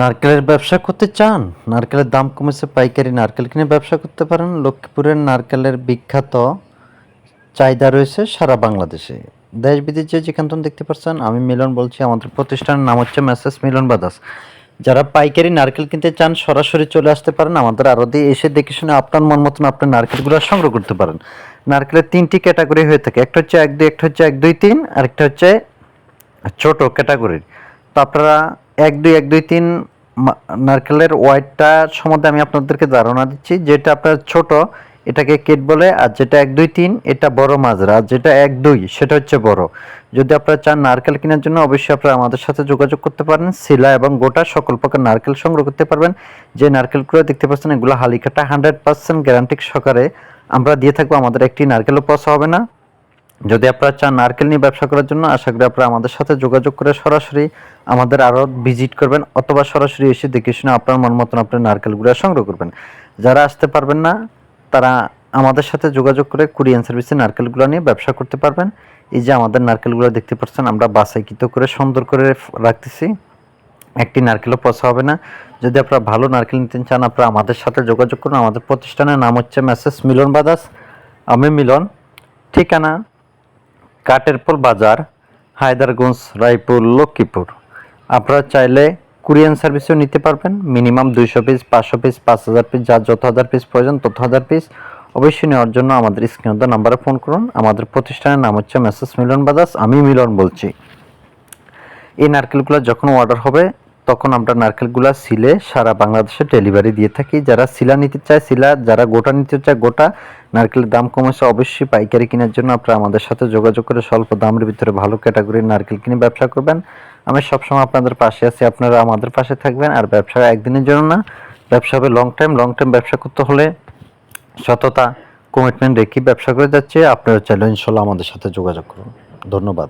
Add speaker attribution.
Speaker 1: নারকেলের ব্যবসা করতে চান? নারকেলের দাম কমেছে, পাইকারি নারকেল কিনে ব্যবসা করতে পারেন। লক্ষ্মীপুরের নারকেলের বিখ্যাত চাহিদা রয়েছে সারা বাংলাদেশে। দেশ বিদেশে যেখান থেকে দেখতে পাচ্ছেন, আমি মিলন বলছি, আমাদের প্রতিষ্ঠানের নাম হচ্ছে মেসেজ মিলন বাদাস। যারা পাইকারি নারকেল কিনতে চান, সরাসরি চলে আসতে পারেন আমাদের আরও দিয়ে এসে দেখে শুনে আপনার মন মতন আপনার নারকেলগুলো সংগ্রহ করতে পারেন। নারকেলের তিনটি ক্যাটাগরি হয়ে থাকে, একটা হচ্ছে এক দুই, একটা হচ্ছে এক দুই তিন আরেকটা হচ্ছে ছোট ক্যাটাগরির। তো আপনারা এক দুই এক দুই তিন নারকেলের ওয়াইটটা সম্বন্ধে আমি আপনাদেরকে ধারণা দিচ্ছি। যেটা আপনার ছোট, এটাকে কেট বলে, আর যেটা এক দুই তিন, এটা বড় মাজরা আর যেটা এক দুই, সেটা হচ্ছে বড়। যদি আপনারা চান নারকেল কেনার জন্য, অবশ্যই আপনারা আমাদের সাথে যোগাযোগ করতে পারেন। শিলা এবং গোটা সকল প্রকার নারকেল সংগ্রহ করতে পারবেন। যে নারকেলগুলো দেখতে পাচ্ছেন, এগুলো হালিকাটা হান্ড্রেড পার্সেন্ট গ্যারান্টি সহকারে আমরা দিয়ে থাকব। আমাদের একটি নারকেলও পচা হবে না। যদি আপনারা চান নারকেল নিয়ে ব্যবসা করার জন্য, আশা করি আপনারা আমাদের সাথে যোগাযোগ করে সরাসরি আমাদের আরও ভিজিট করবেন অথবা সরাসরি এসে দেখে শুনে আপনার মন মতন আপনার নারকেলগুলো সংগ্রহ করবেন। যারা আসতে পারবেন না, তারা আমাদের সাথে যোগাযোগ করে কুরিয়ান সার্ভিসে নারকেলগুলো নিয়ে ব্যবসা করতে পারবেন। এই যে আমাদের নারকেলগুলো দেখতে পাচ্ছেন, আমরা বাসাইকৃত করে সুন্দর করে রাখতেছি। একটি নারকেলও পচা হবে না। যদি আপনারা ভালো নারকেল নিতে চান, আপনারা আমাদের সাথে যোগাযোগ করুন। আমাদের প্রতিষ্ঠানের নাম হচ্ছে মেসেজ মিলন বাদাস। আমি মিলন। ঠিকানা কাটেরপুর বাজার, হায়দারগঞ্জ, রায়পুর, লক্ষ্মীপুর। আপনারা চাইলে কুরিয়ান সার্ভিসও নিতে পারবেন। মিনিমাম দুইশো পিস, পাঁচশো পিস, পাঁচ হাজার পিস, যা যত হাজার পিস প্রয়োজন তত হাজার পিস অবশ্যই নেওয়ার জন্য আমাদের স্ক্রিনত নাম্বারে ফোন করুন। আমাদের প্রতিষ্ঠানের নাম হচ্ছে মেসেস মিলন বাদাস আমি মিলন বলছি। এই নারকেলগুলো যখন অর্ডার হবে তখন আমরা নারকেলগুলো সিলে সারা বাংলাদেশে ডেলিভারি দিয়ে থাকি। যারা সিলা নিতে চায়, সিলা, যারা গোটা নিতে চায়, গোটা নারকেলের দাম কমেছে অবশ্যই পাইকারি কেনার জন্য আপনারা আমাদের সাথে যোগাযোগ করে স্বল্প দামের ভিতরে ভালো ক্যাটাগরির নারকেল কিনে ব্যবসা করবেন। আমি সবসময় আপনাদের পাশে আছি, আপনারা আমাদের পাশে থাকবেন আর ব্যবসা একদিনের জন্য না, ব্যবসা হবে লং টাইম লং টাইম ব্যবসা করতে হলে সততা কমিটমেন্ট রেখে ব্যবসা করে যাচ্ছে। আপনারা চাইলে ইনশাল্লাহ আমাদের সাথে যোগাযোগ করুন। ধন্যবাদ।